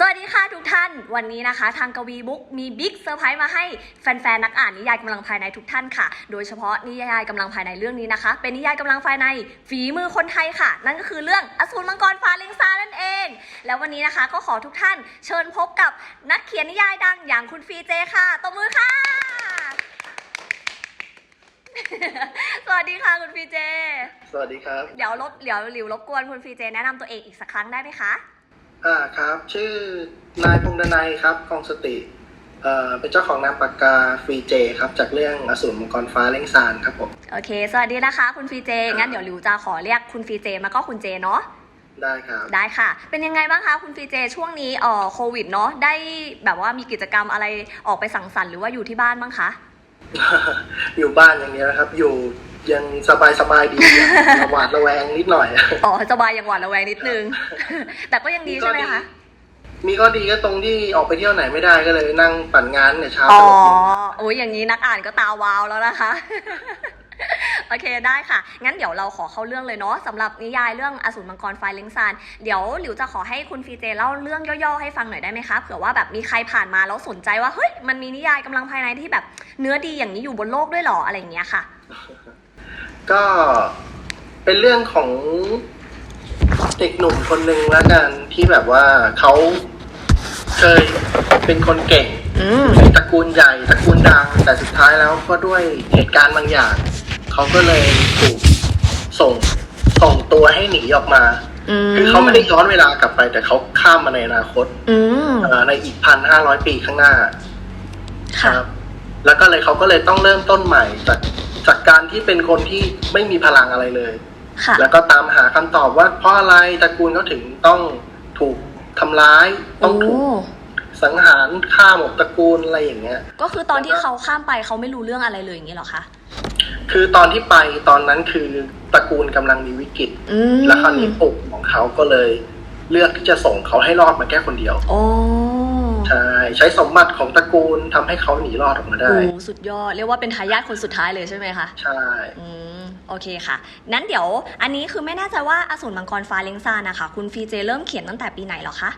สวัสดีค่ะทุกท่าน วันนี้นะคะ ทางกวีบุ๊กมีบิ๊กเซอร์ไพรส์มาให้แฟนๆนักอ่านนิยายกำลังภายในทุกท่านค่ะ โดยเฉพาะนิยายกำลังภายในเรื่องนี้นะคะ เป็นนิยายกำลังภายในฝีมือคนไทยค่ะ นั่นก็คือเรื่องอสูรมังกรฟ้าเล็งซานั่นเอง แล้ววันนี้นะคะก็ขอทุกท่านเชิญพบกับนักเขียนนิยายดังอย่างคุณฟีเจค่ะตบมือค่ะ สวัสดีค่ะคุณฟีเจ สวัสดีครับ เดี๋ยวรบเดี๋ยวหลิวรบกวนคุณฟีเจแนะนำตัวเองอีกสักครั้งได้ไหมคะ อ่าครับ ชื่อนายพงษ์ดนัยครับกองสติเอ่อเป็นเจ้าของนามปากกาฟรีเจครับ จากเรื่องอสูรมังกรฟ้าเล่งซานครับผม โอเค สวัสดีนะคะ คุณฟีเจ งั้นเดี๋ยวหลิวจะขอเรียกคุณฟีเจมาก็คุณเจเนาะ ได้ครับ ได้ค่ะ เป็นยังไงบ้างคะคุณฟีเจช่วงนี้เอ่อโควิดเนาะ ได้แบบว่ามีกิจกรรมอะไรออกไปสังสรรค์หรือว่าอยู่ที่บ้านบ้างคะ อยู่บ้านอย่างเงี้ยนะครับ อยู่ยังสบายสบายๆดีระหวาดระแวงนิดหน่อย อ๋อสบายอย่างหวาดระแวงนิดนึง แต่ก็ยังดีใช่ไหมคะ มีข้อดีก็ตรงที่ออกไปเที่ยวไหนไม่ได้ก็เลยนั่งปั่นงานเนี่ยเช้าอ๋อตลอดโอ้ยอย่างนี้นักอ่านก็ตาวาวแล้วนะคะ โอเคได้ค่ะ งั้นเดี๋ยวเราขอเข้าเรื่องเลยเนาะสำหรับนิยายเรื่องอสูรมังกรไฟเล้งซานเดี๋ยวหลิวจะขอให้คุณฟีเจเล่าเรื่องย่อๆให้ฟังหน่อยได้ไหมคะเผื่อว่าแบบมีใครผ่านมาแล้วสนใจว่าเฮ้ยมันมีนิยายกำลังภายในที่แบบเนื้อดีอย่างนี้อยู่บนโลกด้วยเหรออะไรอย่างเงี้ยค่ะ ก็เป็นเรื่องของเด็กหนุ่มคนหนึ่งแล้วกันที่แบบว่าเขาเคยเป็นคนเก่งอืมในตระกูลใหญ่ตระกูลดังแต่สุดท้ายแล้วก็ด้วยเหตุการณ์บางอย่าง เขาก็เลยถูกส่งส่งตัวให้หนีออกมาอืมคือเขาไม่ได้ย้อนเวลากลับไป แต่เขาข้ามมาในอนาคตอืมเอ่อในอีกพันห้าร้อยปีข้างหน้าค่ะแล้วก็เลยเขาก็เลยต้องเริ่มต้นใหม่จากจากการที่เป็นคนที่ไม่มีพลังอะไรเลยค่ะแล้วก็ตามหาคำตอบว่าเพราะอะไรตระกูลเขาถึงต้องถูกทำร้าย ต้องถูกโอ้สังหารฆ่าหมดตระกูลอะไรอย่างเงี้ย ก็คือตอนที่เขาข้ามไปเขาไม่รู้เรื่องอะไรเลยอย่างนี้เหรอคะ คือตอนที่ไปตอนนั้นคือตระกูลกำลังมีวิกฤตอืมแล้วคราวนี้ปุกของเขาก็เลย เลือกที่จะส่งเขาให้รอดมาแค่คนเดียวโอ้ใช่ใช้สมบัติของตระกูลทำให้เขาหนีรอดออกมาได้โอ้สุดยอดเรียกว่าเป็นทายาทคนสุดท้ายเลยใช่ไหมคะใช่อืมโอเคค่ะ นั้นเดี๋ยวอันนี้คือไม่แน่ใจว่าอสูรมังกรฟ้าเล้งซานนะคะ คุณฟีเจเริ่มเขียนตั้งแต่ปีไหนเหรอคะ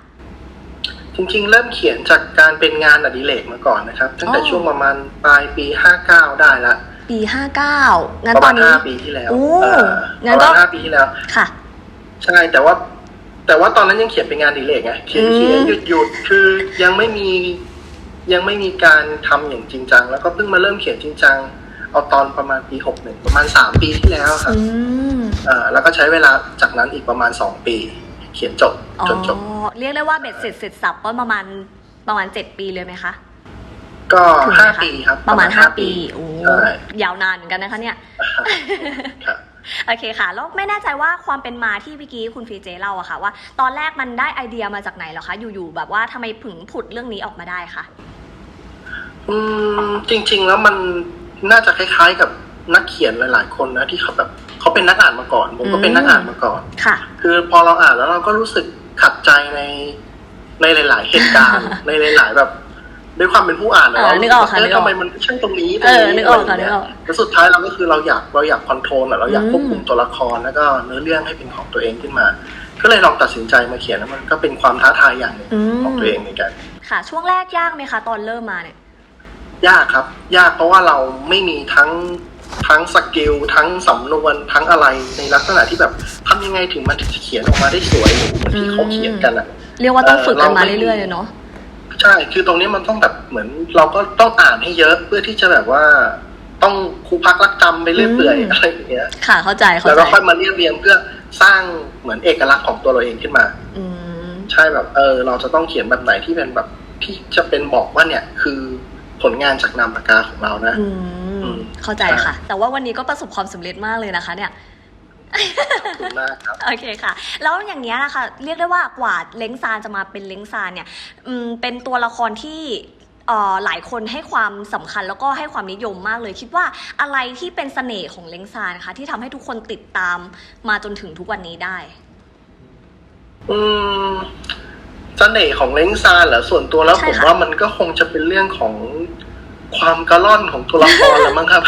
จริงๆ เริ่มเขียนจากการเป็นงานอดิเรกมาก่อนนะครับ ตั้งแต่อ๋อช่วงประมาณปลายปี 59 ได้ละ ปี 59 งั้นประตอมานณนี้5ปีที่แล้วโอ้เอองั้ปนระก็มาณ5ปีที่แล้ว ค่ะ ใช่แต่ว่า แต่ว่าตอนนั้นยังเขียนเป็นงานอดิเรกไงเขียนอืม เขียนหยุดหยุดคือยังไม่มียังไม่มีการทำอย่างจริงจัง แล้วก็เพิ่งมาเริ่มเขียนจริงจัง เอาตอนประมาณปี61ประมาณ3ปีที่แล้วครับอืม อ่าแล้วก็ใช้เวลาจากนั้นอีกประมาณ2ปี เขียนจบอ๋อ จนจบเรียกได้ว่าเบ็ดเสร็จเสร็จสับก็ประมาณประมาณ 7 ปีเลยไหมคะ ก็ถึงไหมห้าคะปีครับประมาณห้5ปีโอ้ใช่ ยาวนานเหมือนกันนะคะเนี่ย ครับ โอเคค่ะ แล้วไม่แน่ใจว่าความเป็นมาที่เมื่อกี้คุณฟีเจเล่าอะค่ะ ว่าตอนแรกมันได้ไอเดียมาจากไหนเหรอคะ อยู่ๆแบบว่าทำไมผึงผุดเรื่องนี้ออกมาได้คะ อืมจริง ๆ แล้วมันน่าจะคล้ายๆกับนักเขียนหลาย ๆ คนนะที่เขาแบบเขาเป็นนักอ่านมาก่อน ผมก็เป็นนักอ่านมาก่อน ค่ะ คือพอเราอ่านแล้วเราก็รู้สึกขัดใจในในหลาย ๆ เหตุการณ์ ในหลาย ๆ แบบ ด้วยความเป็นผู้อ่านเออนึกออกค่ะเอ๊นึกออกทำไมมันไม่ใช่ตรงนี้ตรเองอนี้นึกออกค่ะะไรย่างเงี้ยนึกออกแล้วสุดท้ายเราก็คือเราอยากเราอยากคอนโทรลอะเราอยากอืม ควบคุมตัวละครแล้วก็เนื้อเรื่องให้เป็นของตัวเองขึ้นมา ก็เลยลองตัดสินใจมาเขียนแล้วมันก็เป็นความท้าทายอย่างหนึ่งอืมของตัวเองเหมือนกัน ค่ะ ช่วงแรกยากไหมคะตอนเริ่มมาเนี่ย ยากครับ ยากเพราะว่าเราไม่มีทั้งทั้งสกิลทั้งสำนวนทั้งอะไรในลักษณะที่แบบทำยังไงถึงมันถึงจะเขียนออกมาได้สวยเหมือนที่เขาเขียนกันอะเรียกว่าต้องฝึกกันมาเออเราไม่เรื่อยๆเลยเนาะ ใช่ คือตรงนี้มันต้องแบบเหมือนเราก็ต้องอ่านให้เยอะเพื่อที่จะแบบว่า ต้องครูพักรักจำไปเรื่อยเปื่อยอืมอะไรอย่างเงี้ย ค่ะ เข้าใจเข้าแล้วใจก็ค่อยมาเรียบเรียงเพื่อสร้างเหมือนเอกลักษณ์ของตัวเราเองขึ้นมา อืมใช่แบบ เออ เราจะต้องเขียนแบบไหนที่เป็นแบบที่จะเป็นบอกว่าเนี่ย คือผลงานจากนามปากกาของเรานะ อือืมมเข้าใจค่ะ แต่ว่าวันนี้ก็ประสบความสำเร็จมากเลยนะคะ เนี่ย ขอบคุณมากครับ โอเคค่ะ แล้วอย่างเนี้ยนะคะเรียกได้ว่ากว่าเล้งซานจะมาเป็นเล้งซานเนี่ยอืมเป็นตัวละครที่เอ่อหลายคนให้ความสำคัญแล้วก็ให้ความนิยมมากเลย คิดว่าอะไรที่เป็นเสน่ห์ของเล้งซานคะที่ทำให้ทุกคนติดตามมาจนถึงทุกวันนี้ได้ อืมเสน่ห์ของเล้งซานเหรอส่วนตัวแล้วใช่ผมค่ะ ว่ามันก็คงจะเป็นเรื่องของ ความกระล่อนของตัวละครละมั้งครับ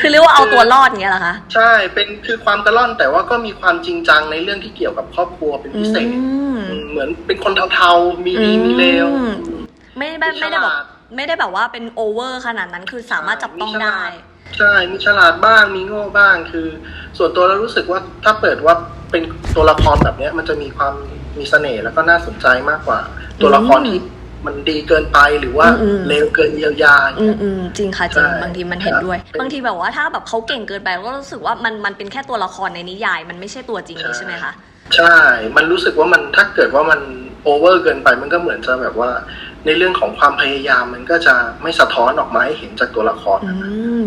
คือเรียกว่าเอาตัวรอดอย่างเงี้ยเหรอคะ ใช่ เป็นคือความกระล่อนแต่ว่าก็มีความจริงจังในเรื่องที่เกี่ยวกับครอบครัวเป็นพิเศษอืมอืมเหมือนเป็นคนเทาๆ มีดีมีเลวอืมไม่ได้ไม่ได้แบบฉลาดไม่ได้แบบว่าเป็นโอเวอร์ขนาดนั้นคือสามารถจับต้องได้ ใช่ มีฉลาดบ้าง มีโง่บ้าง คือ ส่วนตัวเรารู้สึกว่าถ้าเปิดว่าเป็นตัวละครแบบเนี้ย มันจะมีความมีเสน่ห์แล้วก็น่าสนใจมากกว่า ตัวละครที่ มันดีเกินไปหรือว่าอืมๆเลวเกินเยียวยาอย่างอืเงี้มยอืมจริงค่ะจริงใช่บางทีมันเห็นด้วยครับบางทีแบบว่าถ้าแบบเขาเก่งเกินไปเราก็รู้สึกว่ามันมันเป็นแค่ตัวละครในนิยาย มันไม่ใช่ตัวจริงเลยใช่ไหมคะใช่ มันรู้สึกว่ามันถ้าเกิดว่ามันโอเวอร์เกินไปมันก็เหมือนจะแบบว่า ในเรื่องของความพยายามมันก็จะไม่สะท้อนออกมาให้เห็นจากตัวละครอืม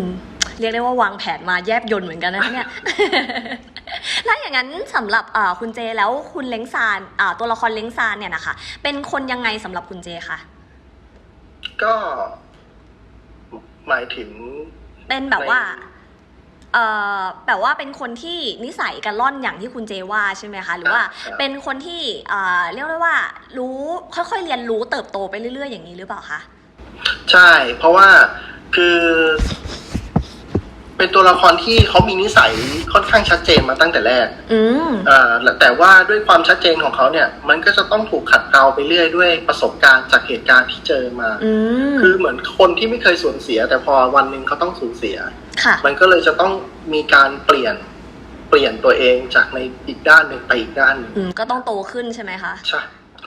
เรียกได้ว่าวางแผนมาแยบยนต์เหมือนกันนะเนี่ย แล้วอย่างนั้นสำหรับอ่าคุณเจแล้วคุณเล้งซานอ่าตัวละครเล้งซานเนี่ยนะคะ เป็นคนยังไงสำหรับคุณเจคะก็หมายถึง เป็นแบบว่าในเอ่อแบบว่าเป็นคนที่นิสัยกันล่อนอย่างที่คุณเจว่าใช่ไหมคะ หรือว่าครับเป็นคนที่เอ่อเรียกได้ว่า รู้ค่อยๆเรียนรู้เติบโตไปเรื่อยๆอย่างนี้หรือเปล่าคะใช่ เพราะว่าคือ เป็นตัวละครที่เขามีนิสัยค่อนข้างชัดเจนมาตั้งแต่แรกอืมอ่าแต่ว่าด้วยความชัดเจนของเขาเนี่ย มันก็จะต้องถูกขัดเกลาไปเรื่อยด้วยประสบการณ์จากเหตุการณ์ที่เจอมา อืมคือเหมือนคนที่ไม่เคยสูญเสีย แต่พอวันหนึ่งเขาต้องสูญเสีย ค่ะ มันก็เลยจะต้องมีการเปลี่ยนเปลี่ยนตัวเองจากในอีกด้านหนึ่งไปอีกด้านหนึ่งอืมก็ต้องโตขึ้นใช่ไหมคะ ใช่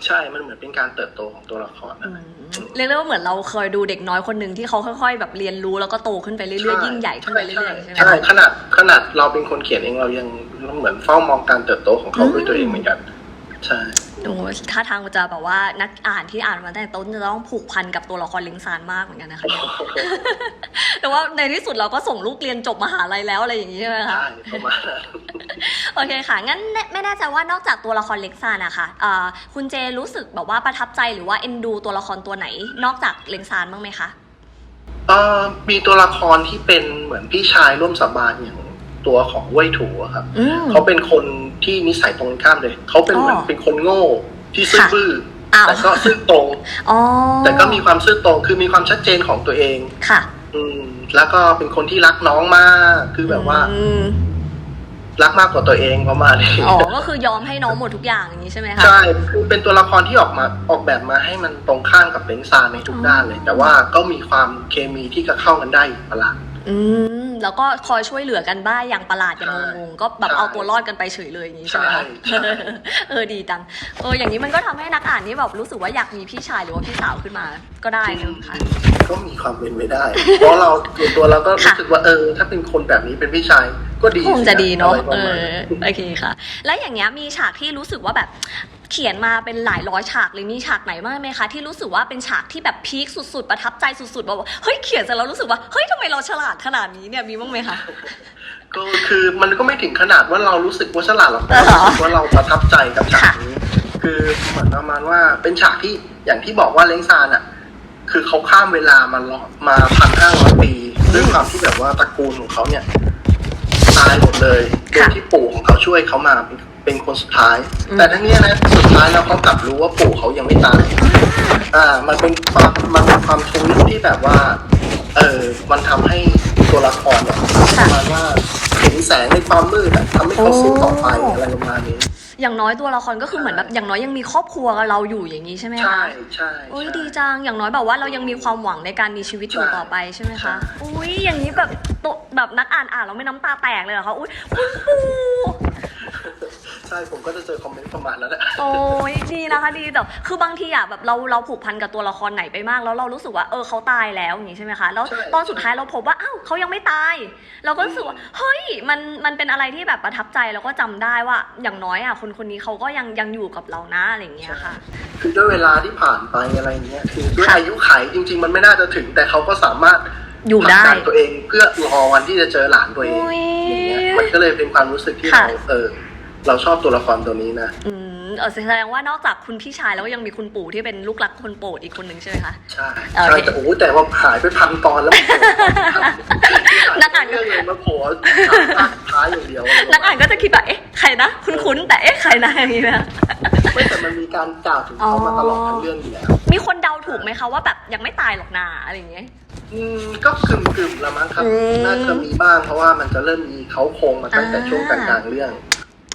ใช่ มันเหมือนเป็นการเติบโตของตัวละครอืนะม เรียกได้ว่าเหมือนเราเคยดูเด็กน้อยคนหนึ่งที่เขาค่อยๆ แบบเรียนรู้แล้วก็โตขึ้นไปเรื่อยๆยิ่งใหญ่ขึ้นไปเรื่อยๆใช่ไหมใช่คะขนาดขนาดเราเป็นคนเขียนเองเรายังเหมือนเฝ้ามองการเติบโตของเขาอืมด้วยตัวเองเหมือนกัน ใช่ โอ้โหท่าทางจะแบบว่านักอ่านที่อ่านมาตั้งแต่ต้นจะต้องผูกพันกับตัวละครลิงซานมากเหมือนกันนะคะเนี่ยแต่ว่าในที่สุดเราก็ส่งลูกเรียนจบมหาลัยแล้วอะไรอย่างนี้ใช่ไหมคะใช่ประมาณนั้นโอเคค่ะ งั้นไม่แน่ใจว่านอกจากตัวละครเล็กซานนะคะเอ่อคุณเจรู้สึกแบบว่าประทับใจหรือว่าเอ็นดูตัวละครตัวไหน นอกจากเล็กซานบ้างไหมคะเอ่อมีตัวละครที่เป็นเหมือนพี่ชายร่วมสาบานอย่าง ตัวของเว่ยถูอะครับอืมเขาเป็นคนที่นิสัยตรงกันข้ามเลยเขาเป็นเหมือนอ๋อเป็นคนโง่ที่ซื่อค่ะบื้ออ้าวแต่ก็ซื่อตรงอ๋อแต่ก็มีความซื่อตรงคือมีความชัดเจนของตัวเองค่ะ อืม แล้วก็เป็นคนที่รักน้องมากคือแบบว่าอืมรักมากกว่าตัวเองประมาณนี้อ๋อ ก็คือยอมให้น้องหมดทุกอย่างอย่างนี้ใช่ไหมคะ ใช่ คือเป็นตัวละครที่ออกมาออกแบบมาให้มันตรงข้ามกับเลงซานในทุกด้านเลย แต่ว่าก็มีความเคมีที่จะเข้ากันได้อยู่ประหลาด อืมแล้วก็คอยช่วยเหลือกันบ้างอย่างประหลาดอย่างใช่งงๆก็แบบใช่เอาตัวรอดกันไปเฉยเลยอย่างนี้ใช่ไหมคะใช่ใช่ เออดีจังเอออย่างนี้มันก็ทำให้นักอ่านนี่แบบรู้สึกว่าอยากมีพี่ชายหรือว่าพี่สาวขึ้นมาก็ได้นะคะก็มีความเป็นไปได้ เพราะเราส่วนตัวเราก็รู้ค่ะสึกว่าเออ ถ้าเป็นคนแบบนี้เป็นพี่ชายก็ดีคงจะดีเนาะอไรปเอรมณอโอเคค่ะ แล้วอย่างเงี้ยมีฉากที่รู้สึกว่าแบบ เขียนมาเป็นหลายร้อยฉากเลยมีฉากไหนบ้างไหมคะที่รู้สึกว่าเป็นฉากที่แบบพีคสุดๆ ประทับใจสุดๆแบบว่าเฮ้ยเขียนเสร็จแล้วรู้สึกว่าเฮ้ยทำไมเราฉลาดขนาดนี้เนี่ยมีบ้างไหมคะก็คือมันก็ไม่ถึงขนาดว่าเรารู้สึกว่าฉลาดหรอกแต่เหรอรู้สึกว่าเราประทับใจกับฉากนี้คือเหมือนประมาณว่าเป็นฉากที่อย่างที่บอกว่าเล้งซานอะ คือเขาข้ามเวลามาล้อมาพันห้าร้อยปีด้วยความที่แบบว่าตระกูลของเขาเนี่ยตายหมดเลยโดยที่ปู่ของเขาช่วยเขามาเป็น เป็นคนสุดท้ายอืมแต่ทั้งนี้ยนะสุดท้ายแล้วเขากลับรู้ว่าปู่เขายังไม่ตาย อ่า มันเป็นความมันเป็นความทวิสที่แบบว่า เออมันทำให้ตัวละครเนี่ยประมาณว่าเห็นแสงในความมืดอะทำให้เขาสู้ต่อไปอะไรประมาณนี้อย่างน้อยตัวละครก็คือเหมือนแบบอย่างน้อยยังมีครอบครัวกับเราอยู่อย่างนี้ใช่ไหมคะ ใช่ใช่โอ้ยใช่ดีจังอย่างน้อยแบบว่าเรายังมีความหวังในการมีชีวิตอยู่ใช่ต่อไปใช่ไหมคะใช่อุ้ยอย่างนี้แบบโตแบบนักอ่านอ่านเราไม่น้ำตาแตกเลยเหรอคะอุ้ยคุณปู ใช่ผมก็จะเจอคอมเมนต์ประมาณนั้นแหละ โอ้ยดีนะคะดีแต่คือบางทีอะแบบเราเราผูกพันกับตัวละครไหนไปมาก แล้วเรารู้สึกว่าเออเขาตายแล้วอย่างนี้ใช่ไหมคะแล้วใช่ ตอนสุดท้ายเราพบว่าอ้าวเขายังไม่ตาย เราก็รู้สึกว่าเฮ้ยมันมันเป็นอะไรที่แบบประทับใจแล้วก็จำได้ว่าอย่างน้อยอะคนคนนี้เขาก็ยังยังอยู่กับเรานะอะไรอย่างเงี้ยค่ะ คือด้วยเวลาที่ผ่านไปอะไรเงี้ยคือด้วยค่ะอายุไขจริง ๆ มันไม่น่าจะถึง แต่เขาก็สามารถอยู่ได้ผลักดันตัวเองเพื่อรอวันที่จะเจอหลานตัวเองอุ๊ยอย่างเงี้ยมันก็เลยเป็นความรู้สึกที่ค่ะ เราเออ เราชอบตัวละครตัวนี้นะ อืมเออแสดงว่านอกจากคุณพี่ชายแล้วก็ยังมีคุณปู่ที่เป็นลูกรักคนโปรดอีกคนหนึ่งใช่ไหมคะ ใช่โอเคใช่แต่โอ้แต่ว่าหายไปพันตอนแล้วนักอ่านเรื่องเลยมาโผล่ภาคท้ายอย่างเดียวนักอ่านก็จะคิดว่าเอ๊ะใครนะ คุ้นๆแต่เอ๊ะใครนะอย่างนี้นะไม่แต่มันมีการกล่าวถึงเขามาตลอดทั้งเรื่องอยู่แล้วมีคนเดาถูกไหมคะว่าแบบยังไม่ตายหรอกนาอะไรอย่างเงี้ยอืมก็กึ่มกึ่มๆละมั้งครับอืมน่าจะมีบ้างเพราะว่ามันจะเริ่มมีเขาโครงมาตั้งแต่อ่าช่วงกลางๆเรื่อง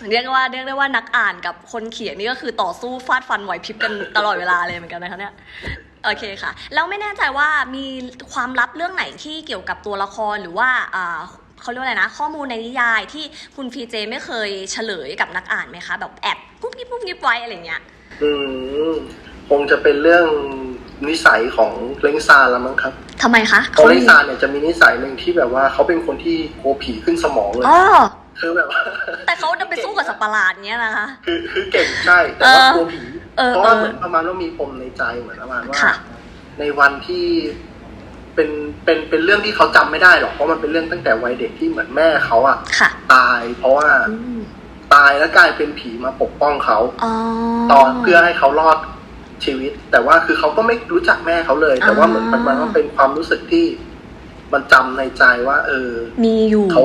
เรียกได้ว่าเรียกได้ว่านักอ่านกับคนเขียนนี่ก็คือต่อสู้ฟาดฟันไหวพริบกันตลอดเวลาเลยเหมือนกันนะคะเนี่ยโอเคค่ะแล้วไม่แน่ใจว่ามีความลับเรื่องไหนที่เกี่ยวกับตัวละครหรือว่าอ่าเขาเรียกว่าอะไรนะ ข้อมูลในนิยายที่คุณพีเจไม่เคยเฉลยกับนักอ่านไหมคะ แบบแอบปุ๊บยิบปุ๊บยิบไว้อะไรเงี้ยอืมคงจะเป็นเรื่องนิสัยของเล้งซานละมั้งครับทำไมคะเพราะเล้งซานเนี่ยจะมีนิสัยหนึ่งที่แบบว่าเขาเป็นคนที่กลัวผีขึ้นสมองเลยอ๋อ คือแบบว่าแต่เขาจะไปสู้กับสัตว์ประหลาดเงี้ยนะคะ คือคือเก่งใช่ แต่ว่าเออกลัวผีเออเพราะว่าเออเหมือนประมาณว่ามีปมในใจเหมือนประมาณว่าค่ะในวันที่เป็นเป็นเป็นเรื่องที่เขาจำไม่ได้หรอกเพราะมันเป็นเรื่องตั้งแต่วัยเด็กที่เหมือนแม่เขาอะค่ะตาย เพราะว่าอืมตายแล้วกลายเป็นผีมาปกป้องเขาอ๋อตอนเพื่อให้เขารอดชีวิต แต่ว่าคือเขาก็ไม่รู้จักแม่เขาเลย แต่ว่าเหมือนประมาณว่าเป็นความรู้สึกที่มันจำในใจว่า เออ มีอยู่เขา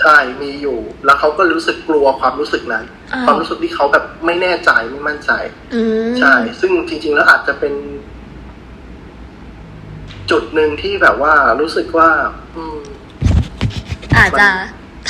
ใช่มีอยู่ แล้วเขาก็รู้สึกกลัวความรู้สึกนั้นอ่าความรู้สึกที่เขาแบบไม่แน่ใจไม่มั่นใจอืมใช่ ซึ่งจริง ๆ แล้วอาจจะเป็น จุดหนึ่งที่แบบว่ารู้สึกว่า อืมอาจจะ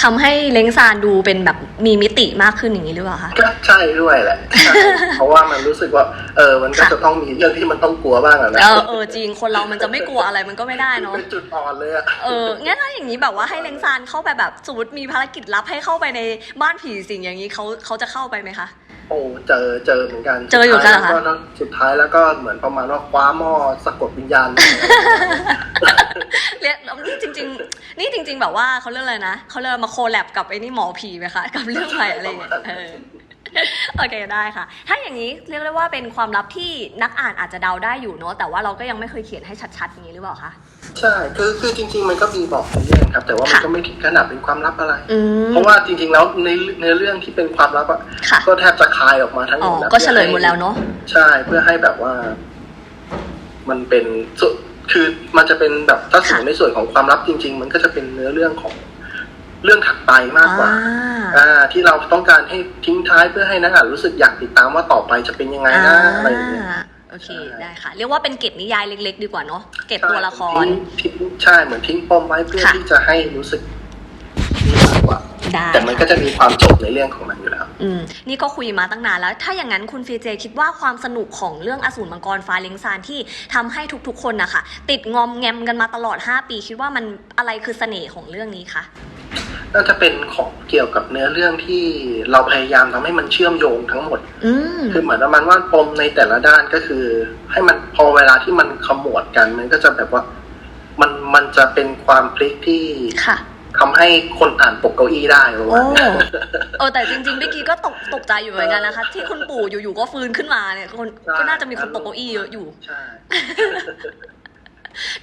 ทำให้เล้งซานดูเป็นแบบมีมิติมากขึ้นอย่างนี้หรือเปล่าคะก็ใช่ด้วยแหละใช่เพราะว่ามันรู้สึกว่า เออ มันก็ค่ะจะต้องมีเรื่องที่มันต้องกลัวบ้างอะนะเออเออจริงคนเรามันจะไม่กลัวอะไรมันก็ไม่ได้เนาะเป็นจุดอ่อนเลยอะเอองั้นถ้าอย่างนี้แบบว่าให้เล้งซานเข้าไปแบบสมมติมีภารกิจลับให้เข้าไปในบ้านผีสิงอย่างนี้เขาเขาจะเข้าไปไหมคะโอ้เจอเจอเหมือนกันเจออยู่กันเหรอคะสุดท้ายแล้วก็สุดท้ายแล้วก็เหมือนประมาณว่าคว้าหม้อสะกดวิญญาณเรียกแล้วนี่จริง ๆ นี่จริง ๆ แบบว่าเขาเรียกอะไรนะเขาเรียกมาโคแลบกับไอ้นี่หมอผีไหมคะกับเรื่องใหม่อะไรอย่างเงี้ยเออโอเคได้ค่ะ ถ้าอย่างนี้เรียกได้ว่าเป็นความลับที่นักอ่านอาจจะเดาได้อยู่เนาะแต่ว่าเราก็ยังไม่เคยเขียนให้ชัดๆอย่างนี้หรือเปล่าคะใช่คือคือจริง ๆ มันก็มีบอกในเรื่องครับ แต่ว่ามันค่ะก็ไม่ถึงขนาดเป็นความลับอะไรอืมเพราะว่าจริง ๆ แล้วในในเรื่องที่เป็นความลับอะค่ะก็แทบจะคลายออกมาทั้งหอ๋มอดแล้วก็เฉลยหมดแล้วเนาะใช่เพื่อให้แบบว่า มันเป็นส่วน คือมันจะเป็นแบบถ้าสมมติในส่วนของความลับจริง ๆ มันก็จะเป็นเนื้อเรื่องของเรื่องถัดไปมากกว่า อ่า ที่เราต้องการให้ทิ้งท้ายเพื่อให้นักอ่านรู้สึกอยากติดตามว่าต่อไปจะเป็นยังไงนะอะไรอย่างเงี้ยอ่าโอเคได้ค่ะ เรียกว่าเป็นเก็บนิยายเล็ก ๆ ดีกว่าเนาะเก็บตัวละครทิ้งทิ้งใช่เหมือนทิ้งปมไว้เพื่อค่ะที่จะให้รู้สึกดีมากกว่าได้แต่มันก็จะมีความจบในเรื่องของมัน อยู่แล้วอืมนี่ก็คุยมาตั้งนานแล้ว ถ้าอย่างนั้นคุณฟีเจคิดว่าความสนุกของเรื่องอสูรมังกรฟ้าเล้งซานที่ทำให้ทุกๆคนนะคะติดงอมแงมกันมาตลอด 5 ปีคิดว่ามันอะไรคือเสน่ห์ของเรื่องนี้คะน่าจะเป็นของเกี่ยวกับเนื้อเรื่องที่เราพยายามทำให้มันเชื่อมโยงทั้งหมดอืมคือเหมือนประมาณว่าปมในแต่ละด้านก็คือ ให้มันพอเวลาที่มันขมวดกันมันก็จะแบบว่า มันมันจะเป็นความพลิกที่ค่ะ ทำให้คนอ่านปกเก้าอี้ได้ประโอ้มาณเนี้ยเออแต่จริงๆเมื่อกี้ก็ตกตกใจอยู่เหมือนกันนะคะ ที่คุณปู่อยู่ๆก็ฟื้นขึ้นมาเนี่ยคนก็น่าจะมีคนตกเก้าอี้เยอะอยู่ใช่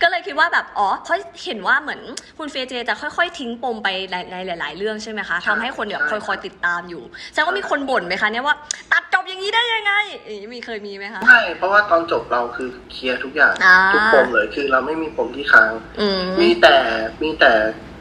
ก็เลยคิดว่าแบบอ๋อเพราะเห็นว่าเหมือนคุณเฟยเจจะค่อยๆ ทิ้งปมไปในหลาย ๆ เรื่องใช่ไหมคะทำให้คนแบบคอยๆติดตามอยู่แสดงว่ามีคนบ่นไหมคะเนี่ยว่าตัดจบอย่างนี้ได้ยังไงอย่างนี้มีเคยมีไหมคะใช่เพราะว่าตอนจบเราคือเคลียร์ทุกอย่างอ่าทุกปมเลยคือเราไม่มีปมที่ค้างอืมมีแต่มีแต่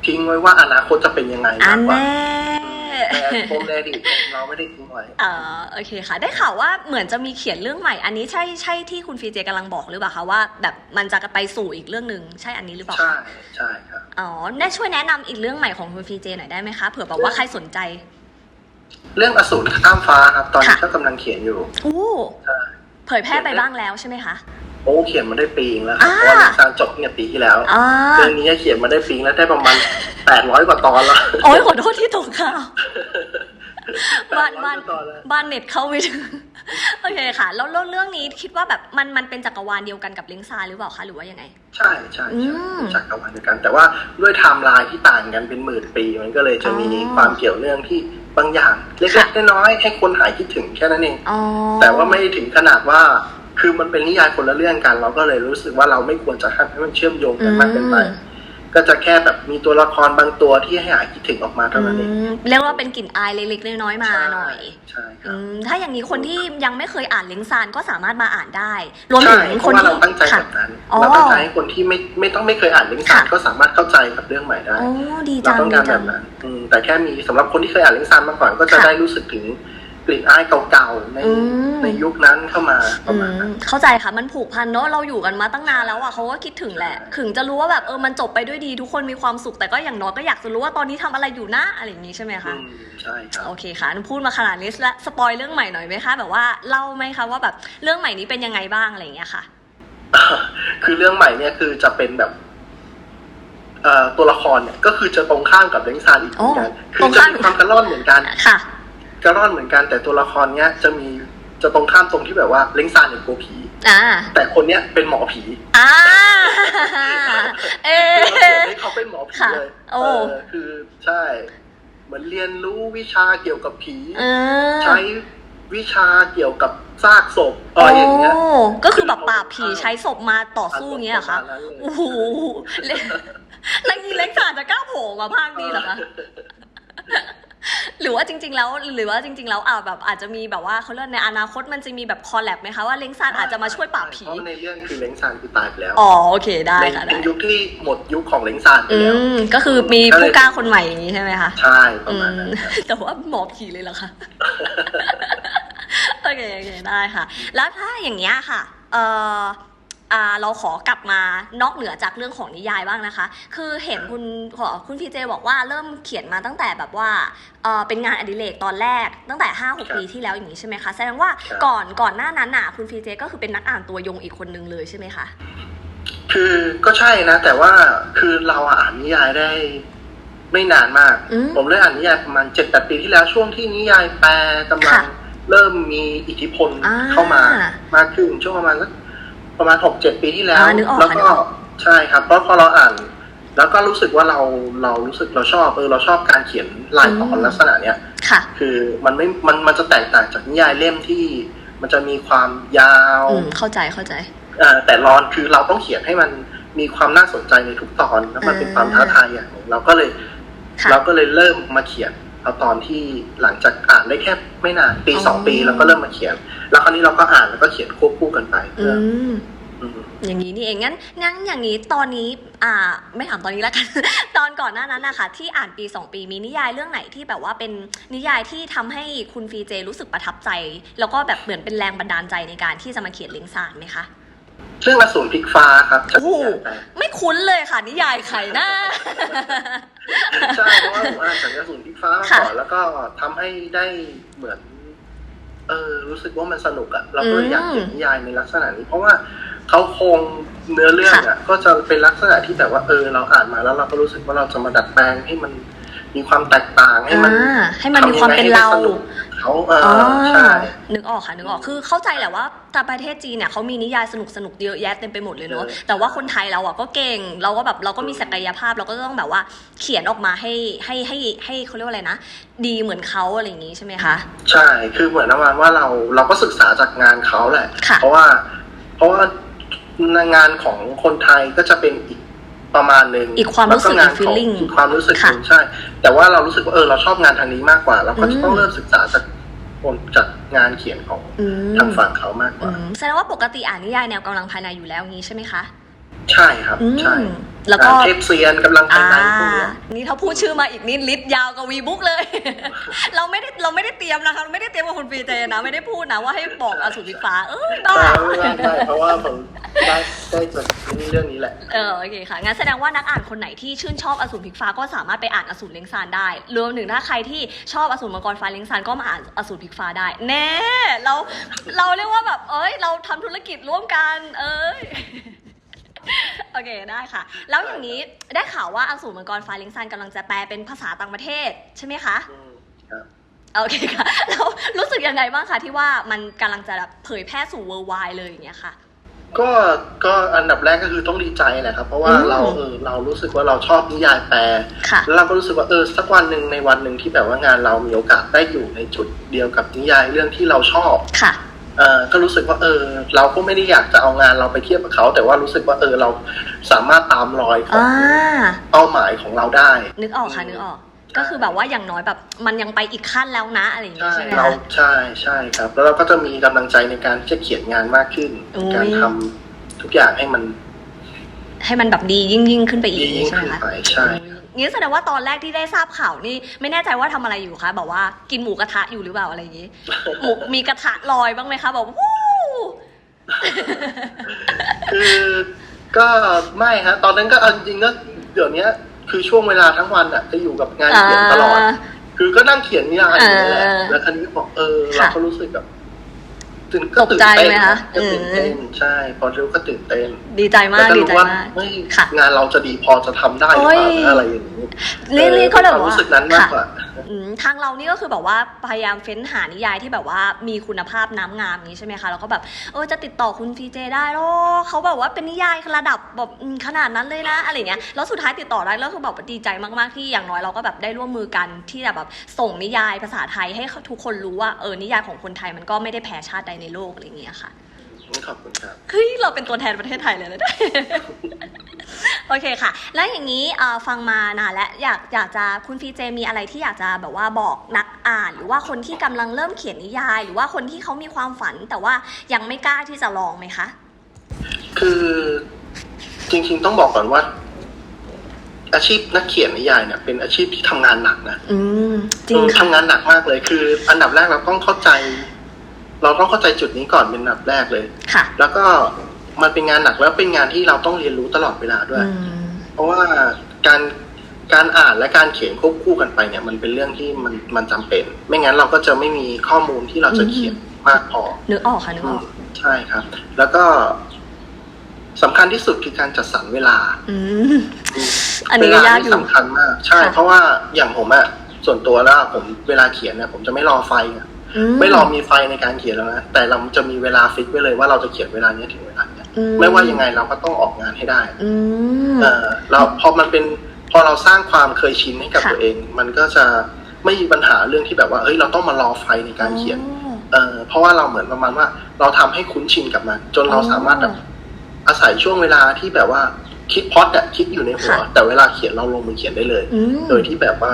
ทิ้งไว้ว่าอนาคตจะเป็นยังไงอัมานกกว่าแน่แต่ปมในอดีตเราไม่ได้ทิ้งไว้อ่าโอเคค่ะ ได้ข่าวว่าเหมือนจะมีเขียนเรื่องใหม่ อันนี้ใช่ใช่ที่คุณฟีเจกำลังบอกหรือเปล่าคะว่าแบบมันจะไปสู่อีกเรื่องหนึ่งใช่อันนี้หรือเปล่าใช่ ใช่ครับ อ๋อได้ช่วยแนะนำอีกเรื่องใหม่ของคุณฟีเจหน่อยได้ไหมคะเผื่อแบบว่าใครสนใจ เรื่องอสูรข้ามฟ้าครับ ตอนนี้ค่ะ ก็กำลังเขียนอยู่โอ้ใช่ เผยแพร่ไปบ้างแล้วใช่ไหมคะ โอ้เขียนมาได้ปีนึงแล้วครับอ่าเพราะว่าเรื่องการจบเนี่ยปีที่แล้วอ่า เรื่องนี้เขียนมาได้ปีนึงแล้วได้ประมาณแปดร้อยกว่าตอนแล้วโอ้ยขอโทษที่ตกข่าว บ้าน800บ้านกว่ตอนแล้ว บ้านเน็ตเข้าไม่ถึง โอเคค่ะ แล้วแล้วเรื่องนี้คิดว่าแบบมันมันเป็นจักรวาลเดียวกันกับลิงซาหรือเปล่าคะหรือว่ายังไง ใช่ใช่อืใช่มเป็นจักรวาลเดียวกัน แต่ว่าด้วยไทม์ไลน์ที่ต่างกันเป็นหมื่นปี มันก็เลยจะมีอ๋อความเกี่ยวเนื่องที่บางอย่างเล็ค่ะกๆน้อยๆให้คนหายคิดถึงแค่นั้นเอง อ๋อแต่ว่าไม่ได้ถึงขนาดว่า คือมันเป็นนิยายคนละเรื่องกัน เราก็เลยรู้สึกว่าเราไม่ควรจะให้มันเชื่อมโยงกันมากเกินไปอืมก็จะแค่แบบมีตัวละครบางตัวที่ให้หายคิดถึงออกมาเท่านั้นเองอืมเรียกว่าเป็นกลิ่นอายเล็กๆน้อยๆมาหน่อยใช่คอืรับมถ้าอย่างนี้คนที่ยังไม่เคยอ่านลิงซานก็สามารถมาอ่านได้ รวมถึใช่งเพคนราะว่าที่เราตั้งใจค่ะแบบนั้นอ๋อเราตั้งใจให้คนที่ไม่ไม่ต้องไม่เคยอ่านเรื่องสารค่ะก็สามารถเข้าใจกับเรื่องใหม่ได้โอ้ดีเราจังต้องดีการแบจังบนั้นอืมแต่แค่มีสำหรับคนที่เคยอ่านเรื่องซานมาก่อนก็จะค่ะได้รู้สึกถึง กลิ่นอายเก่าๆในอืม ในยุคนั้นเข้ามาประอืมาณมนั้น เข้าใจค่ะมันผูกพันเนอะเราอยู่กันมาตั้งนานแล้วอะเขาก็คิดถึงแหละ ถึงจะรู้ว่าแบบเออมันจบไปด้วยดีทุกคนมีความสุขแต่ก็อย่างน้อยก็อยากจะรู้ว่าตอนนี้ทำอะไรอยู่นะอะไรอย่างนี้ใช่ไหมคะอืมใช่ครับ โอเคค่ะหนูพูดมาขนาดนี้แล้วสปอยเรื่องใหม่หน่อยไหมคะแบบว่าเล่าไหมคะว่าแบบเรื่องใหม่นี้เป็นยังไงบ้างอะไรอย่างเงี้ยค่ะ คือเรื่องใหม่เนี่ยคือจะเป็นแบบ เอ่อตัวละครเนี่ย ก็คือจะตรงข้ามกับเล้งซานอีกเหมือนกันโอ้คืตรองจะข้าม มีความกระล่อนเหมือนกัน ค่ะ กระล่อนเหมือนกันแต่ตัวละครเนี้ยจะมีจะตรงข้ามตรงที่แบบว่าเล้งซานเนี่ยกลัวผีอ่าแต่คนเนี้ยเป็นหมอผีอ่าเอคือเราเขียนอให้เขาเป็นหมอผีค่ะเลยโอ้เออคือใช่ เหมือนเรียนรู้วิชาเกี่ยวกับผีเออใช้วิชาเกี่ยวกับซากศพอะไรอย่างเงี้ยโก็คือแบบปราบผีใช้ศพมาต่อสู้อย่างเงี้ยเหรอคะประมาณนั้นเลยโอ้โหเล็กแล้วอีเล็กสารจะกล้าโผล่มาภาคนี้เหรอคะ หรือว่าจริง ๆ แล้วหรือว่าจริง ๆ แล้วอ่าแบบอาจจะมีแบบว่าเขาเรียกในอนาคตมันจะมีแบบคอลแลบไหมคะว่าเล้งซานอาจจะมาช่วยปราบผีเพราะในเรื่องคือเล้งซานคือตายไปแล้วอ๋อโอเคได้ในค่ะเป็ได้นยุคที่หมดยุคของเล้งซานไปอืแล้วมก็คือมีผู้กล้าคนใหม่อย่างนี้ใช่ไหมคะใช่ปอืระมาณมนั้นแต่ว่าหมอผีเลยเหรอคะโอเคโอเคได้ค่ะ แล้วถ้าอย่างเงี้ยค่ะ เอออ่า เราขอกลับมานอกเหนือจากเรื่องของนิยายบ้างนะคะ คือเห็นคุณขอคุณพีเจบอกว่าเริ่มเขียนมาตั้งแต่แบบว่าเออเป็นงานอดิเรกตอนแรกตั้งแต่ห้าหกปีที่แล้วอย่างนี้ใช่ไหมคะแสดงว่าก่อนก่อนหน้านั้นน่ะคุณพีเจก็คือเป็นนักอ่านตัวยงอีกคนนึงเลยใช่ไหมคะคือก็ใช่นะ แต่ว่าคือเราอ่านนิยายได้ไม่นานมากอืมผมเริ่มอ่านนิยายประมาณเจ็ดแปดปีที่แล้วช่วงที่นิยายแปลกำลังค่ะเริ่มมีอิทธิพลอ่าเข้ามามากขึ้นช่วงประมาณสัก ประมาณหกเจ็ดปีที่แล้ว อ่านึกออกแล้วค่ะนึก็กออก ใช่ครับเพราะพอเราอ่าน แล้วก็รู้สึกว่าเราเรารู้สึกเราชอบเออเราชอบการเขียนลายตอนลักษณะเนี้ย ค่ะ คือมันไม่มันมันจะแตกต่างจากนิยายเล่มที่มันจะมีความยาวอืม เข้าใจเข้าใจ เอ่อแต่รอนคือเราต้องเขียนให้มันมีความน่าสนใจในทุกตอนแล้วมันเป็นความท้าทายอย่างหนึ่งเราก็เลย ค่ะ เราก็เลยเริ่มมาเขียน เอาตอนที่หลังจากอ่านได้แค่ไม่นานปีอ๋อสองปีแล้วก็เริ่มมาเขียน แล้วคราวนี้เราก็อ่านแล้วก็เขียนควบคู่กันไปอืเพื่อมอืมอย่างนี้นี่เองงั้นงั้นอย่างนี้ตอนนี้อ่าไม่ถามตอนนี้แล้วกัน ตอนก่อนหน้านั้นนะคะที่อ่านปีสองปีมีนิยายเรื่องไหนที่แบบว่าเป็นนิยายที่ทำให้คุณฟีเจรู้สึกประทับใจ แล้วก็แบบเหมือนเป็นแรงบันดาลใจในการที่จะมาเขียนเลิงสารไหมคะ เรื่องอสูรพลิกฟ้าครับจากโอ้นิยายแปลไม่คุ้นเลยค่ะ นิยายใครนะใช่เพราะว่าผมอ่านจากอสูรพลิกฟ้ามาค่ะก่อนแล้วก็ทำให้ได้เหมือน เออรู้สึกว่ามันสนุกอะเราก็เลยอยากเขียนนิยายในลักษณะนี้ เพราะว่าเขาโครงเนื้อเรื่องอะก็จะเป็นลักษณะที่แบบว่าเออ เราอ่านมาแล้วเราก็รู้สึกว่าเราจะมาดัดแปลงให้มันมีความแตกต่างให้มันอ่าให้มันมีความเป็นเรา ทำยังไงให้มันสนุกเขาเอออ๋ออใช่นึกออกค่ะนึกออกคือเข้าใจแหละว่าแต่ประเทศจีนเนี่ยเขามีนิยายสนุกสนุกๆเยอะแยะเต็มไปหมดเลยเนอะเออแต่ว่าคนไทยเราอะก็เก่ง เราก็แบบเราก็มีศักยภาพเราก็ต้องแบบว่าเขียนออกมาให้ให้ให้ให้เขาเรียกว่าอะไรนะ ดีเหมือนเขาอะไรอย่างงี้ใช่ไหมคะใช่คือเหมือนประมาณว่าเราเราก็ศึกษาจากงานเขาแหละค่ะเพราะว่า เพราะว่างานของคนไทยก็จะเป็นอีก ประมาณหนึ่งอีกความรู้สึกแล้งานอีก feeling อีกความรู้สึกหนึ่งค่ะใช่ แต่ว่าเรารู้สึกว่าเออเราชอบงานทางนี้มากกว่า เราก็จะต้องอืมเริ่มศึกษาจากคนจากงานเขียนของอืมทางฝั่งเขามากกอืว่ามแสดงว่าปกติอ่านนิยายแนวกำลังภายในอยู่แล้วงี้ใช่ไหมคะ ใช่ครับอืมใช่ แล้วก็งานเทพเซียนกำลังภาอ่ายในพวกเนี้ยนี่ถ้าพูดชื่อมาอีกนิดลิสต์ยาวกับวีบุ๊กเลย เราไม่ได้เราไม่ได้เตรียมนะคะเราไม่ได้เตรียมกับคุณปีเจนะไม่ได้พูดนะว่าให้บอกอสูรพิฟ้าเออบ้าใช่ใช่เพราะว่าผมได้ได้จากนี่เรื่องนี้แหละ เออโอเคค่ะงั้นแสดงว่านักอ่านคนไหนที่ชื่นชอบอสูรพลิกฟ้าก็สามารถไปอ่านอสูรเล้งซานได้รวมถึงถ้าใครที่ชอบอสูรมังกรฟ้าเล้งซานก็มาอ่านอสูรพลิกฟ้าได้ แน่ เราเราเรียกว่าแบบเอ้ย เราทำธุรกิจร่วมกัน เอ้ย โอเคได้ค่ะ แล้วอย่างนี้ได้ข่าวว่าอสูรมังกรฟ้าเล้งซานกำลังจะแปลเป็นภาษาต่างประเทศใช่ไหมคะอืมครับโอเคค่ะแล้วรู้สึกยังไงบ้างคะที่ว่ามันกำลังจะแบบเผยแพร่สู่ worldwide เลยอย่างเงี้ยค่ะก็ก็อันดับแรกก็คือต้องดีใจแหละครับ เพราะว่าอืมเราเออเรารู้สึกว่าเราชอบนิยายแปลค่ะแล้วเราก็รู้สึกว่าเออสักวันหนึ่งในวันหนึ่งที่แบบว่างานเรามีโอกาสได้อยู่ในจุดเดียวกับนิยายเรื่องที่เราชอบค่ะเออ ก็รู้สึกว่าเออ เราก็ไม่ได้อยากจะเอางานเราไปเทียบกับเขา แต่ว่ารู้สึกว่าเออเราสามารถตามรอยของอ่าเป้าหมายของเราได้ นึกออกค่ะนึกออกใช่ก็คือแบบว่าอย่างน้อยแบบ มันยังไปอีกขั้นแล้วนะอะไรอย่างใช่งี้ใช่ไหมเราคะใช่ใช่ครับ แล้วเราก็จะมีกำลังใจในการที่จะเขียนงานมากขึ้นโอ้ยการทำทุกอย่างให้มัน ให้มันแบบดียิ่งยิ่งขึ้นไปอีกดียิ่งใช่ไหมขึ้นคะไปใช่โอ้ย งี้แสดงว่าตอนแรกที่ได้ทราบข่าวนี่ไม่แน่ใจว่าทำอะไรอยู่คะแบบว่ากินหมูกระทะอยู่หรือเปล่าอะไรอย่างงี้หมูมีกระทะลอยบ้างไหมคะแบบวู้คือก็ไม่ฮะตอนนั้นก็เอาจริงๆก็เดี๋ยวนี้คือช่วงเวลาทั้งวันอะจะอยู่กับงานเขียนตลอดาคือก็นั่งเขียนนิยายอยู่นั่นแหละเออแล้วคันนี้ก็บอกเออค่ะเราก็รู้สึกแบบ ตื่นก็ตื่นตกใจเต้นไหมคะก็ตื่นเต้นเออใช่ พอรู้ก็ตื่นเต้น ดีใจมาแล้วกก็ดีรู้ใจว่ามากไม่ค่ะงานเราจะดีพอจะทำได้หรือเปล่าโอ้ยอะไรอย่างนี้นี่นี่ก็เออแบบความว่ารู้สึกนั้นมากกว่าอืมทางเรานี่ก็คือแบบว่าพยายามเฟ้นหานิยายที่แบบว่ามีคุณภาพน้ำงามอย่างนี้ใช่ไหมคะแล้วก็แบบเออจะติดต่อคุณฟีเจได้หรอเขาแบบว่าเป็นนิยายระดับแบบอืมขนาดนั้นเลยนะอะไรเงี้ยแล้วสุดท้ายติดต่อได้แล้วคือแบบดีใจมากๆที่อย่างน้อยเราก็แบบได้ร่วมมือกันที่จะแบบส่งนิยายภาษาไทยให้ทุกคนรู้ว่าเออนิยายของคนไทยมันก็ไม่ได้แพ้ชาติใดในโลกอะไรเงี้ยค่ะขอบคุณครับเฮ้ยเราเป็นตัวแทนประเทศไทยเลยนะโอเคค่ะ แล้วอย่างนี้เอ่อฟังมานานแล้วอยากอยากจะคุณฟีเจมีอะไรที่อยากจะแบบว่าบอกนักอ่าน หรือว่าคนที่กำลังเริ่มเขียนนิยาย หรือว่าคนที่เขามีความฝัน แต่ว่ายังไม่กล้าที่จะลองไหมคะ คือจริงๆต้องบอกก่อนว่า อาชีพนักเขียนนิยายเนี่ยเป็นอาชีพที่ทำงานหนักนะ อืมจริงเออค่ะทำงานหนักมากเลยคือ อันดับแรกเราต้องเข้าใจ เราต้องเข้าใจจุดนี้ก่อนเป็นอันดับแรกเลย ค่ะ แล้วก็มันเป็นงานหนักแล้วเป็นงานที่เราต้องเรียนรู้ตลอดเวลาด้วย อืม เพราะว่าการการอ่านและการเขียนควบคู่กันไปเนี่ย มันเป็นเรื่องที่มันมันจำเป็น ไม่งั้นเราก็จะไม่มีข้อมูลที่เราจะเขียนมากพอ นึกออกค่ะนึกออกใช่ครับ แล้วก็สำคัญที่สุดคือการจัดสรรเวลา อืม อันนี้ก็ยากอยู่เวลสำคัญมาก ใช่ ค่ะ เพราะว่าอย่างผมอะส่วนตัวแล้วผมเวลาเขียนเนี่ยผมจะไม่รอไฟอะอื ไม่รอมีไฟในการเขียนแล้วนะแต่เราจะมีเวลาฟิกไว้เลยว่าเราจะเขียนเวลาเนี้ยถึงเวลาเนี้ยอืไม่ว่ายังไงเราก็ต้องออกงานให้ได้อืมเออเราพอมันเป็นพอเราสร้างความเคยชินให้กับค่ะตัวเอง มันก็จะไม่มีปัญหาเรื่องที่แบบว่าเฮ้ยเราต้องมารอไฟในการเขียนอ๋อเออเพราะว่าเราเหมือนประมาณว่า เราทำให้คุ้นชินกับมัน จนเราสามารถแบบอาศัยช่วงเวลาที่แบบว่าคิดพล็อดอะคิดอยู่ในหัวค่ะแต่เวลาเขียนเราลงมือเขียนได้เลยอืมโดยที่แบบว่า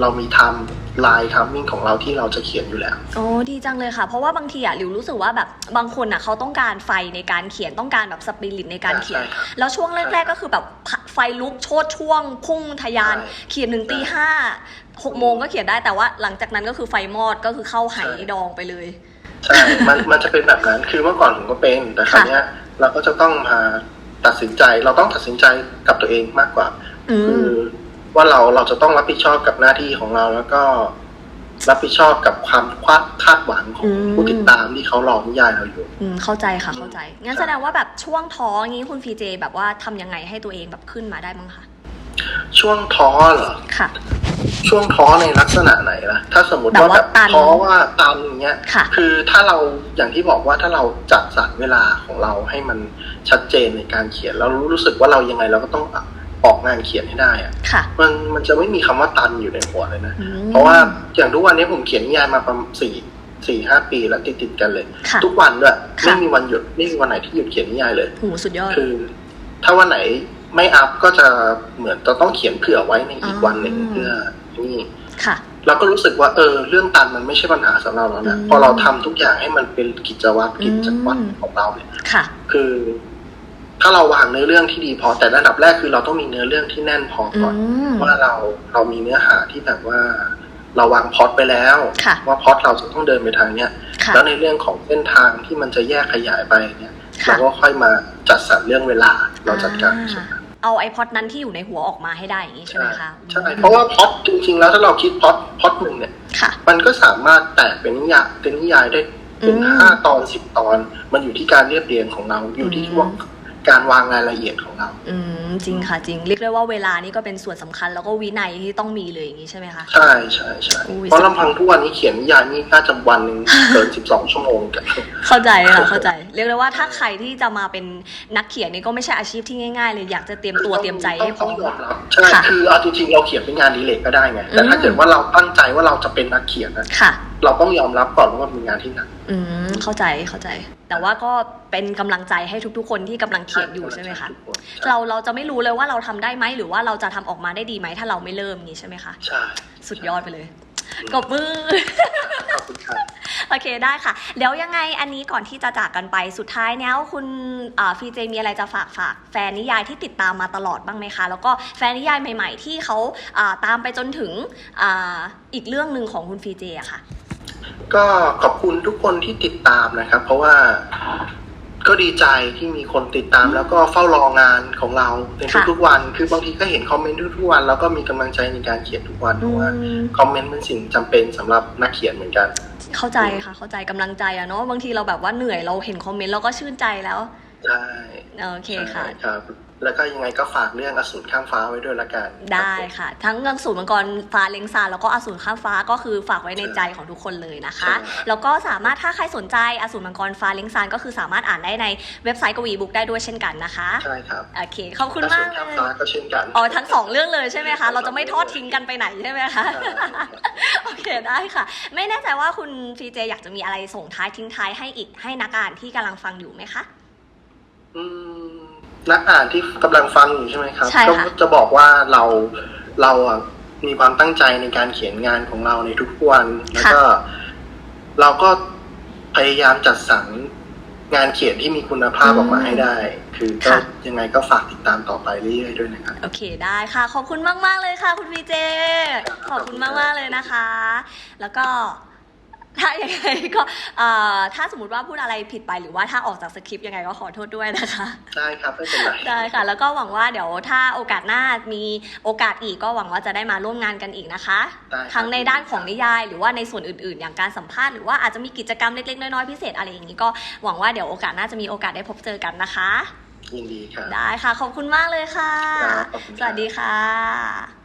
เรามีทำ ลายทัมมิ่งของเราที่เราจะเขียนอยู่แล้ว โอ้ดีจังเลยค่ะ เพราะว่าบางทีอะหลิวรู้สึกว่าแบบบางคนอะเขาต้องการไฟในการเขียนต้องการแบบสปิริตในการเขียนใช่ครับแล้วช่วงแรก ๆ ก็คือแบบไฟลุกโชดช่วง พุ่งทะยานใช่เขียนหนึ่งตีใช่ห้าหกโมงก็เขียนได้แต่ว่าหลังจากนั้นก็คือไฟมอดก็คือเข้าไหใช่ดองไปเลยใช่มันมันจะเป็นแบบนั้นคือเมื่อก่อนผมก็เป็นแต่คราวเนี้ยเราก็จะต้องมาตัดสินใจเราต้องตัดสินใจกับตัวเองมากกว่าอืคืมอ ว่าเราเราจะต้องรับผิดชอบกับหน้าที่ของเราแล้วก็รับผิดชอบกับความคาดคาดหวังของอืมผู้ติดตามที่เขารอนิยายเราอยู่ อืมเข้าใจค่ะเข้าใจ งั้นแสดงว่าแบบช่วงท้องี้คุณฟีเจ แบบว่าทำยังไงให้ตัวเองแบบขึ้นมาได้บ้างคะช่วงท้อเหรอค่ะ ช่วงท้อในลักษณะไหนล่ะ ถ้าสมมติแบบว่าว่าแบบตันท้อว่าตันอย่างเงี้ยค่ะคือถ้าเราอย่างที่บอกว่าถ้าเราจัดสรรเวลาของเราให้มันชัดเจนในการเขียนแล้วรู้สึกว่าเรายังไงเราก็ต้อง ออกงานเขียนให้ได้อะค่ะ มันมันจะไม่มีคำว่าตันอยู่ในหัวเลยนะอืมเพราะว่าอย่างทุกวันนี้ผมเขียนนิยายมาประมาณสี่สี่ห้าปีแล้วติดติดๆกันเลยค่ะทุกวันด้วยค่ะไม่มีวันหยุดไม่มีวันไหนที่หยุดเขียนนิยายเลยโหสุดยอดคือ ถ้าวันไหนไม่อัพก็จะเหมือนจะต้องเขียนเผื่อไว้ในอีกวันหนึ่งอ๋อเพื่อนี่ค่ะเราก็รู้สึกว่าเออเรื่องตันมันไม่ใช่ปัญหาสำหรับเรานะอืมพอเราทำทุกอย่างให้มันเป็นกิจวัตรอืมกิจวัตรของเราเนี่ยค่ะ คือ ถ้าเราวางเนื้อเรื่องที่ดีพอแต่ระดับแรกคือเราต้องมีเนื้อเรื่องที่แน่นพออืก่อนมว่าเราเรามีเนื้อหาที่แบบว่า เราวางพล็อตไปแล้วค่ะว่าพล็อตเราจะต้องเดินไปทางเนี้ยค่ะแล้วในเรื่องของเส้นทางที่มันจะแยกขยายไปเนี่ยค่ะเราก็ค่อยมาจัดสรรเรื่องเวลาเราจัดการใช่ไหมเอาไอพอดนั้นที่อยู่ในหัวออกมาให้ได้อย่างนี้ใช่ไหมคะใช่เพราะว่าพล็อตจริง ๆ แล้วถ้าเราคิดพล็อตพล็อตหนึ่งเนี่ยค่ะมันก็สามารถแตกเป็นนิยายเป็นนิยายได้เป็นอืมห้าตอนสิบตอน มันอยู่ที่การเรียบเรียงของเราอยู่ที่อืมว่า การวางรายละเอียดของเรา อืมจริงค่ะ จริง เรียกได้ว่าเวลานี่ก็เป็นส่วนสำคัญ แล้วก็วินัยที่ต้องมีเลยอย่างนี้ใช่ไหมคะ ใช่ใช่ใช่อุ้ยเพราะลำพังทุกวันนี้เขียนนิยายนี่น่าจะวันหนึ่งเกินสิบสองชั่วโมงกัน เข้าใจค่ะเข้าใจ เรียกได้ว่าถ้าใครที่จะมาเป็นนักเขียนนี่ก็ไม่ใช่อาชีพที่ง่ายๆ เลยอยากจะเตรียมตัวเตรียมใจให้พร้อต้มงยอมรับใช่ค่ะคือเอาจริงๆเราเขียนเป็นงานอดีเลกก็ได้ไงแต่ถ้าอืมเกิดว่าเราตั้งใจว่าเราจะเป็นนักเขียนนะค่ะ เราต้องยอมรับก่อนว่ามันเป็นงานที่หนัก อืมเข้าใจเข้าใจ แต่ว่าก็เป็นกำลังใจให้ทุก ๆ คนที่กำลังเขียนอยู่ใช่ไหมคะทุกนเราเราจะไม่รู้เลยว่าเราทำได้ไหมหรือว่าเราจะทำออกมาได้ดีไหมถ้าเราไม่เริ่มอย่างนี้ใช่ไหมคะ ใช่ สุดยอดไปเลยกบมือ ขอบคุณครับ โอเคได้ค่ะ แล้วยังไงอันนี้ก่อนที่จะจากกันไปสุดท้ายแล้วคุณอ่าฟีเจมีอะไรจะฝากฝากแฟนนิยายที่ติดตามมาตลอดบ้างไหมคะ แล้วก็แฟนนิยายใหม่ ๆ ที่เขาอ่าตามไปจนถึงอาอีกเรื่องหนึ่งของคุณฟีเจอะค่ะ ก็ขอบคุณทุกคนที่ติดตามนะครับ เพราะว่าก็ดีใจที่มีคนติดตาม แล้วก็เฝ้ารองานของเราในค่ะทุกๆวัน คือบางทีก็เห็นคอมเมนต์ทุกๆวัน แล้วก็มีกำลังใจในการเขียนทุกวันเพราะว่าอืมคอมเมนต์เป็นสิ่งจำเป็นสำหรับนักเขียนเหมือนกัน เข้าใจค่ะ เข้าใจกำลังใจอะเนาะบางทีเราแบบว่าเหนื่อยเราเห็นคอมเมนต์เราก็ชื่นใจแล้วใช่โอเคค่ะใช่ครับ แล้วก็ยังไงก็ฝากเรื่องอสูรข้ามฟ้าไว้ด้วยละกัน ได้ค่ะ ทั้งเงินสูตรมังกรฟ้าเล็งซานแล้วก็อสูรข้ามฟ้าก็คือฝากไว้ในใจของทุกคนเลยนะคะใช่แล้วก็สามารถถ้าใครสนใจอสูรมังกรฟ้าเล็งซานก็คือสามารถอ่านได้ในเว็บไซต์กวีบุ๊กได้ด้วยเช่นกันนะคะ ใช่ครับ โอเค ขอบคุณอสูมารกข้ามเลฟ้ายก็เช่นกัน อ๋อ ทั้งสองเรื่องเลยใช่ไหมคะ เราจะไม่ทอดทิ้งกันไปไหนใช่ไหมคะใช่ครับโอเคได้ค่ะ ไม่แน่ใจว่าคุณฟีเจอยากจะมีอะไรส่งท้ายทิ้งท้ายให้อีกให้นักอ่านที่กำลังฟังอยู่ไหมคะ อืม นักอ่านที่กำลังฟังอยู่ใช่ไหมครับใช่ค่ะ ก็จะบอกว่าเราเราอะมีความตั้งใจในการเขียนงานของเราในทุกๆวัน แล้วก็ เราก็พยายามจัดสรรงานเขียนที่มีคุณภาพออกมาให้ได้ คือก็ยังไงก็ฝากติดตามต่อไปเรื่อยๆด้วยนะครับ โอเคได้ค่ะ ขอบคุณมาก ๆ เลยค่ะ คุณพีเจ ขอบคุณมาก ๆ เลยนะคะ แล้วก็ ถ้ายังไงก็เอ่อถ้าสมมติว่าพูดอะไรผิดไปหรือว่าถ้าออกจากสคริปต์ยังไงก็ขอโทษด้วยนะคะ ได้ครับไม่เป็นไรได้ค่ะ แล้วก็หวังว่าเดี๋ยวถ้าโอกาสหน้ามีโอกาสอีกก็หวังว่าจะได้มาร่วมงานกันอีกนะคะได้ครับทั้งในด้านของนิยาย หรือว่าในส่วนอื่นๆ อย่างการสัมภาษณ์หรือว่าอาจจะมีกิจกรรมเล็กๆน้อยๆพิเศษอะไรอย่างนี้ก็หวังว่าเดี๋ยวโอกาสหน้าจะมีโอกาสได้พบเจอกันนะคะยินดีครับได้ค่ะขอบคุณมากเลยค่ะครับขอบคุณครับสวัสดีค่ะ